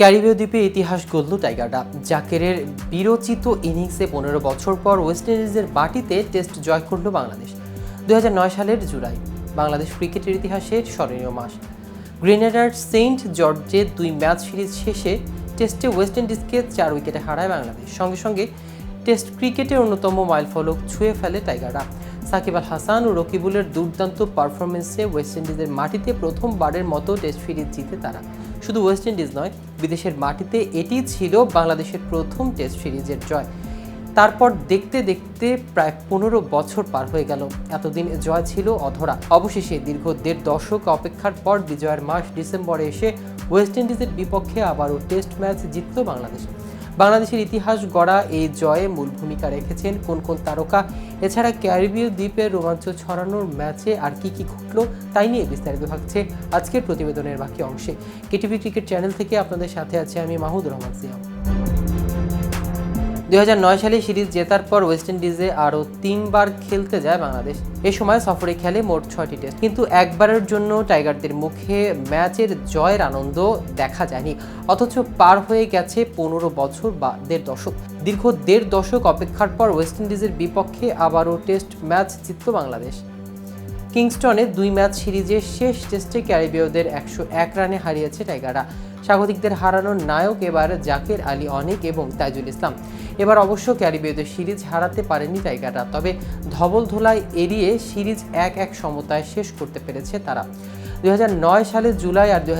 ক্যারিবীয় দ্বীপে ইতিহাস গড়ল টাইগাররা। জাকেরের বিরচিত ইনিংসে পনেরো বছর পর ওয়েস্ট ইন্ডিজের বাটিতে টেস্ট জয় করল বাংলাদেশ। দু হাজার নয় সালের জুলাই, বাংলাদেশ ক্রিকেটের ইতিহাসের স্মরণীয় মাস। গ্রেনেডার সেন্ট জর্জে দুই ম্যাচ সিরিজ শেষে টেস্টে ওয়েস্ট ইন্ডিজকে চার উইকেটে হারায় বাংলাদেশ। সঙ্গে সঙ্গে টেস্ট ক্রিকেটের অন্যতম মাইলফলক ছুঁয়ে ফেলে টাইগাররা। সাকিব আল হাসান ও রকিবুলের দুর্দান্ত পারফরমেন্সে ওয়েস্ট ইন্ডিজের মাটিতে প্রথমবারের মতো টেস্ট সিরিজ জিতে তারা। শুধু ওয়েস্ট ইন্ডিজ নয়, বিদেশের মাটিতে এটি ছিল বাংলাদেশের প্রথম টেস্ট সিরিজের জয়। তারপর দেখতে দেখতে প্রায় পনেরো বছর পার হয়ে গেল। এতদিন জয় ছিল অধরা। অবশেষে দীর্ঘ দেড় দশক অপেক্ষার পর বিজয়ের মাস ডিসেম্বরে এসে ওয়েস্ট ইন্ডিজের বিপক্ষে আবারও টেস্ট ম্যাচ জিতল বাংলাদেশ। বাংলাদেশের ইতিহাস গড়া এই জয়ে মূল ভূমিকা রেখেছেন কোন কোন তারকা। এছাড়া ক্যারিবীয় দ্বীপের রোমাঞ্চ ছড়ানোর ম্যাচে আর কি কি ঘটলো তাই নিয়ে বিস্তারিত থাকছে আজকের প্রতিবেদনের বাকি অংশে। কেটিভি ক্রিকেট চ্যানেল থেকে আপনাদের সাথে আছে আমি মাহুদ রহমান সিয়াম। দুই সালে সিরিজ জেতার পর ওয়েস্ট ইন্ডিজে আরও তিনবার খেলতে যায় বাংলাদেশ। এ সময় সফরে খেলে মোট ছয়টি টেস্ট। কিন্তু একবারের জন্য টাইগারদের মুখে ম্যাচের জয়ের আনন্দ দেখা যায়নি। অথচ পার হয়ে গেছে পনেরো বছর বা দেড় দশক। দীর্ঘ দেড় দশক অপেক্ষার পর ওয়েস্ট ইন্ডিজের বিপক্ষে আবারও টেস্ট ম্যাচ জিতল বাংলাদেশ। কিংস্টনে দুই ম্যাচ সিরিজের শেষ টেস্টে ক্যারিবীয়দের একশো এক রানে হারিয়েছে টাইগাররা। স্বাগতিকদের হারানোর নায়ক এবার জাকের আলী অনেক এবং তাইজুল ইসলাম। এবার অবশ্য ক্যারিবীয়দের সিরিজ হারাতে পারেনি টাইগাররা, তবে ধবল ধোলায় এড়িয়ে সিরিজ এক এক সমতায় শেষ করতে পেরেছে তারা। দুই সালের জুলাই আর দুই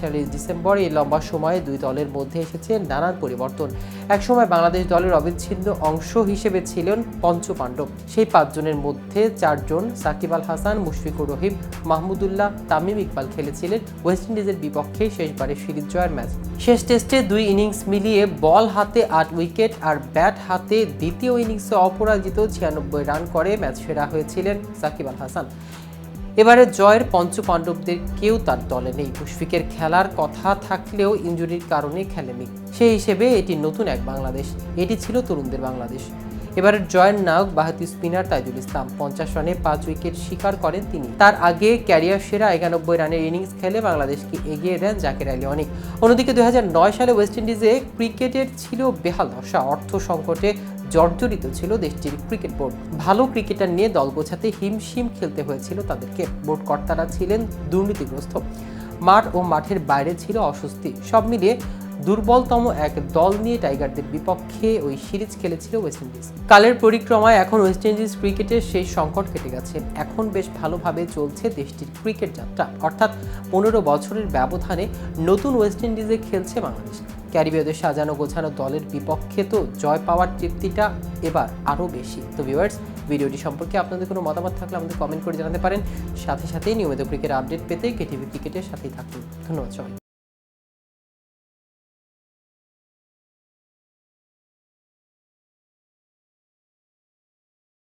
সালের ডিসেম্বর এই লম্বা সময়ে দুই দলের মধ্যে এসেছে নানান পরিবর্তন। একসময় বাংলাদেশ দলের অবিচ্ছিন্ন অংশ হিসেবে ছিলেন পঞ্চপাণ্ডব সেই পাঁচজনের মধ্যে চারজন সাকিব আল হাসান, মুশফিকুর রহিম, মাহমুদুল্লাহ, তামিম ইকবাল খেলেছিলেন। ওয়েস্ট ইন্ডিজের বিপক্ষে শেষবারের সিরিজ জয়ের ম্যাচ। শেষ টেস্টে দুই ইনিংস মিলিয়ে বল হাতে আট উইকেট আর ব্যাট হাতে দ্বিতীয় ইনিংসে অপরাজিত ছিয়ানব্বই রান করে ম্যাচ সেরা হয়েছিলেন সাকিব আল হাসান। এবারে জয়ের পঞ্চপাণ্ডবদের কেউ তার দলে নেই। মুশফিকের খেলার কথা থাকলেও ইঞ্জুরির কারণে খেলেনি। সেই হিসেবে এটি নতুন এক বাংলাদেশ। এটি ছিল তরুণদের বাংলাদেশ। এবারের জয়ের নায়ক বাহাতি স্পিনার তাইজুল ইসলাম পঞ্চাশ রানে পাঁচ উইকেট শিকার করেন তিনি। তার আগে ক্যারিয়ার সেরা একানব্বই রানের ইনিংস খেলে বাংলাদেশকে এগিয়ে দেন জাকের আলী অনেক। অন্যদিকে দুই হাজার নয় সালে ওয়েস্ট ইন্ডিজে ক্রিকেটের ছিল বেহাল দশা অর্থ সংকটে জর্জরিত ছিল দেশটির ক্রিকেট বোর্ড। ভালো ক্রিকেটার নিয়ে দল গোছাতে হিমশিম খেলতে হয়েছিল তাদেরকে। বোর্ড কর্তারা ছিলেন দুর্নীতিগ্রস্ত। মাঠ ও মাঠের বাইরে ছিল অস্বস্তি। সব মিলিয়ে দুর্বলতম এক দল নিয়ে টাইগারদের বিপক্ষে ওই সিরিজ খেলেছিল ওয়েস্ট ইন্ডিজ। কালের পরিক্রমায় এখন ওয়েস্ট ইন্ডিজ ক্রিকেটের সেই সংকট কেটে গেছে। এখন বেশ ভালোভাবে চলছে দেশটির ক্রিকেট যাত্রা। অর্থাৎ পনেরো বছরের ব্যবধানে নতুন ওয়েস্ট ইন্ডিজে খেলছে বাংলাদেশ। ক্যারিবীয়দের সাজানো গোছানো দলের বিপক্ষে তো জয় পাওয়ার তৃপ্তিটা এবার আরও বেশি। তো ভিউয়ার্স ভিডিওটি সম্পর্কে আপনাদের কোনো মতামত থাকলে আমাদের কমেন্ট করে জানাতে পারেন। সাথে সাথেই নিয়মিত ক্রিকেট আপডেট পেতে কেটিভি ক্রিকেটের সাথেই থাকুন। ধন্যবাদ সবাই